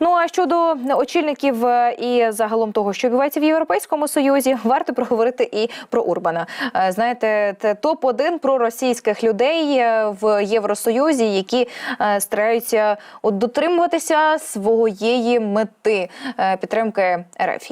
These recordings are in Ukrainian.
Ну а щодо очільників е, і загалом того, що відбувається в Європейському Союзі, варто проговорити і про Урбана. Е, Знаєте, це топ 1 проросійських людей е, в Євросоюзі, які стараються дотримуватися своєї мети підтримки РФ.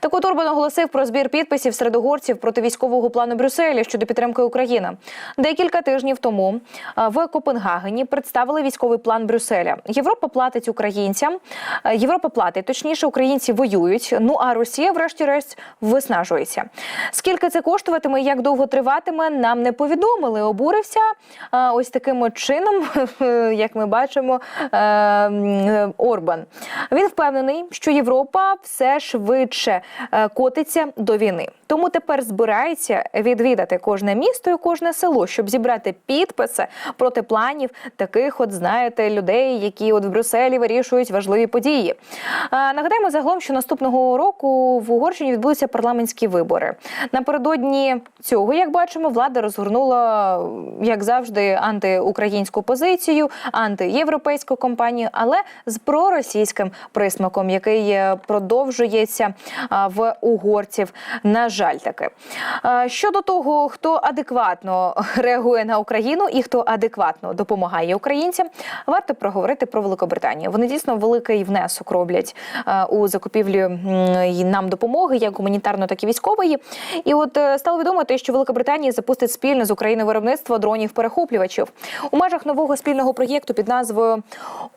Так от Урбан оголосив про збір підписів серед угорців проти військового плану Брюсселя щодо підтримки України. Декілька тижнів тому в Копенгагені представили військовий план Брюсселя. Європа платить українцям. Е, Європа платить, точніше, українці воюють. Ну а Росія, врешті-решт, виснажується. Скільки це коштуватиме, і як довго триватиме, нам не повідомили. Обурився е, ось таким чином, як ми бачимо, е, Орбан. Він впевнений, що Європа все швидше котиться до війни. Тому тепер збирається відвідати кожне місто і кожне село, щоб зібрати підписи проти планів таких, от знаєте, людей, які от в Брюсселі вирішують важливі події. А, нагадаємо загалом, що наступного року в Угорщині відбудуться парламентські вибори. Напередодні цього, як бачимо, влада розгорнула, як завжди, антиукраїнську позицію, антиєвропейську кампанію, але з проросійським присмаком, який е, продовжується в угорців. На жаль, таки А, щодо того, хто адекватно реагує на Україну і хто адекватно допомагає українцям, варто проговорити про Великобританію. Вони дійсно великий внесок роблять у закупівлю м, нам допомоги, як гуманітарної, так і військової. І от е, стало відомо те, що Великобританія запустить спільне з Україною виробництво дронів перехоплювачів у межах нового спільного проєкту під назвою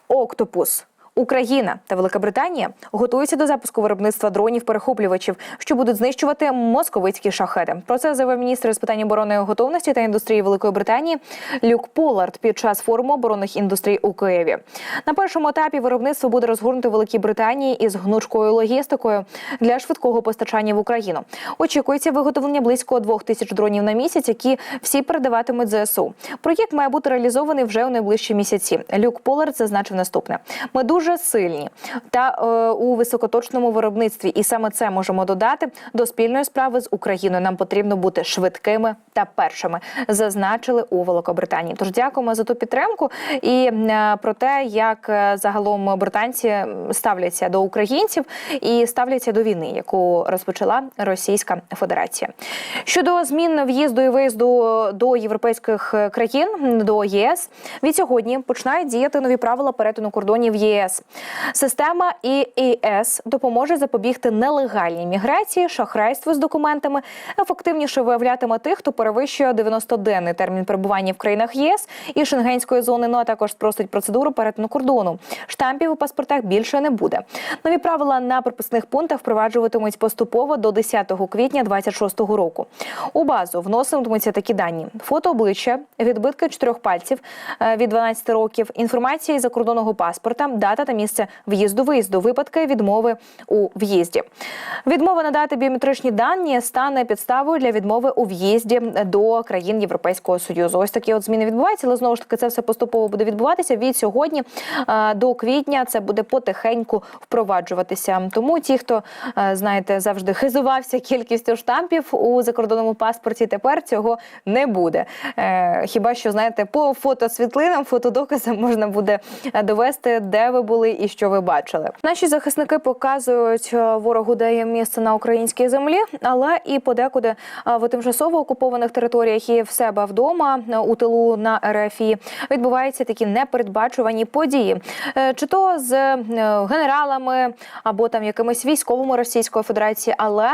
Октопус. Україна та Великобританія готуються до запуску виробництва дронів-перехоплювачів, що будуть знищувати московицькі шахеди. Про це заявив міністр з питань оборонної готовності та індустрії Великої Британії Люк Полард під час форуму оборонних індустрій у Києві. На першому етапі виробництво буде розгорнуто в Великій Британії із гнучкою логістикою для швидкого постачання в Україну. Очікується виготовлення близько двох тисяч дронів на місяць, які всі передаватимуть ЗСУ. Проєкт має бути реалізований вже у найближчі місяці. Люк Полард зазначив наступне: ми дуже сильні та е, у високоточному виробництві, і саме це можемо додати до спільної справи з Україною. Нам потрібно бути швидкими та першими, зазначили у Великобританії. Тож дякуємо за ту підтримку і е, про те, як е, загалом британці ставляться до українців і ставляться до війни, яку розпочала Російська Федерація. Щодо змін в'їзду і виїзду до європейських країн до ЄС, від сьогодні починають діяти нові правила перетину кордонів ЄС. Система ІІС допоможе запобігти нелегальній міграції, шахрайству з документами, ефективніше виявлятиме тих, хто перевищує 90-денний термін перебування в країнах ЄС і Шенгенської зони. Ну а також спростить процедуру перетину кордону. Штампів у паспортах більше не буде. Нові правила на пропускних пунктах впроваджуватимуть поступово до 10 квітня 2026 року. У базу вноситимуться такі дані: фото обличчя, відбитки чотирьох пальців е, від 12 років, інформація із закордонного паспорта, дата та місце в'їзду-виїзду, випадки відмови у в'їзді. Відмова надати біометричні дані стане підставою для відмови у в'їзді до країн Європейського союзу. Ось такі от зміни відбуваються, але знову ж таки це все поступово буде відбуватися від сьогодні е, до квітня. Це буде потихеньку впроваджуватися. Тому ті, хто е, знаєте, завжди хизувався кількістю штампів у закордонному паспорті, тепер цього не буде. Е, Хіба що знаєте, по фотосвітлинам, фотодоказам можна буде довести, де ви були і що ви бачили. Наші захисники показують е, ворогу, де є місце на українській землі, але і подекуди е, в тимчасово окупованих територіях і в себе вдома е, у тилу на РФІ відбуваються такі непередбачувані події, чи то з генералами або там якимись військовими Російської Федерації, але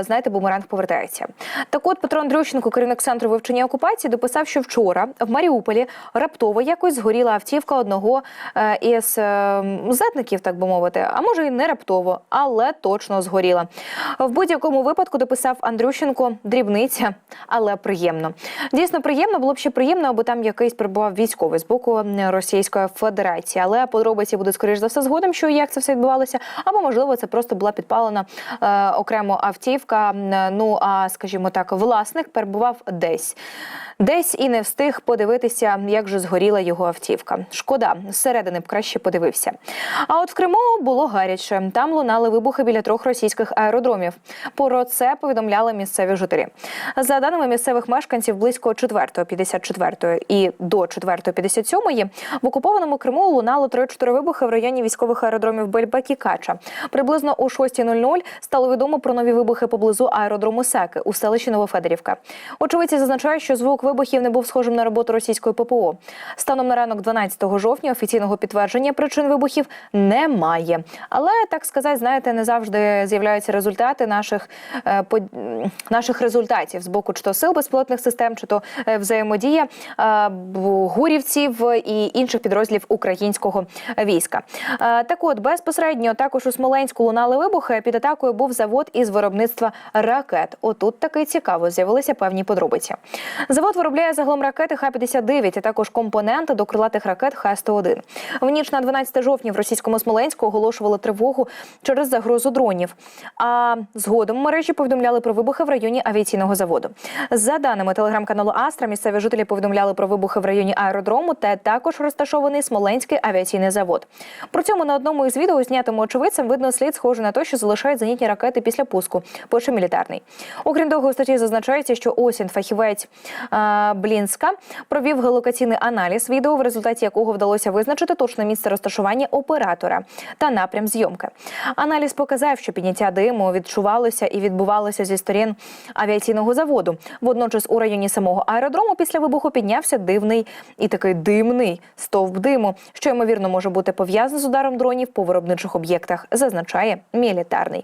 знаєте, бумеранг повертається. Так, от Петро Андрющенко, керівник центру вивчення окупації, дописав, що вчора в Маріуполі раптово якось згоріла автівка одного із е, зетників, так би мовити, а може і не раптово, але точно згоріла. В будь-якому випадку дописав Андрющенко дрібниця, але приємно. Дійсно приємно було б ще приємно, аби там якийсь прибував військовий з боку Російської Федерації. Але подробиці будуть скоріш за все згодом, що і як це все відбувалося, або можливо це просто була підпалена е, окремо автівка. Ну а скажімо так, власник перебував десь. Десь і не встиг подивитися, як же згоріла його автівка. Шкода, зсередини б краще подивився. А от в Криму було гаряче. Там лунали вибухи біля трьох російських аеродромів. Про це повідомляли місцеві жителі. За даними місцевих мешканців, близько 4.54 і до 4.57 в окупованому Криму лунало 3-4 вибухи в районі військових аеродромів Бельбек і Кача. Приблизно о 6.00 стало відомо про нові вибухи поблизу аеродрому Секи у селищі Новофедерівка. Очевидці зазначають, що звук вибухів не був схожим на роботу російської ППО. Станом на ранок 12 жовтня офіційного підтвердження причин вибухів немає. Але так сказати, знаєте, не завжди з'являються результати наших е, по- наших результатів з боку чи то сил безпілотних систем, чи то е, взаємодія е, гурівців і інших підрозділів українського війська. Е, Так от безпосередньо також у Смоленську лунали вибухи. Під атакою був завод із виробництва ракет. Отут таки цікаво з'явилися певні подробиці. Завод виробляє загалом ракети Х-59, а також компоненти до крилатих ракет Х-101. В ніч на 12 жовтня в російському Смоленську оголошували тривогу через загрозу дронів. А згодом мережі повідомляли про вибухи в районі авіаційного заводу. За даними телеграм-каналу Астра, місцеві жителі повідомляли про вибухи в районі аеродрому, та також розташований Смоленський авіаційний завод. При цьому на одному із відео, знятому очевидцем, видно слід схожий на те, що залишають зенітні ракети після пуску. Пише мілітарний. Окрім того, у статті зазначається, що осінь фахівець а, Блінська провів геолокаційний аналіз відео, в результаті якого вдалося визначити точне місце розташування оператора та напрям зйомки. Аналіз показав, що підняття диму відчувалося і відбувалося зі сторін авіаційного заводу. Водночас у районі самого аеродрому після вибуху піднявся дивний і такий димний стовп диму, що ймовірно може бути пов'язаний з ударом дронів по виробничих об'єктах, зазначає мілітарний.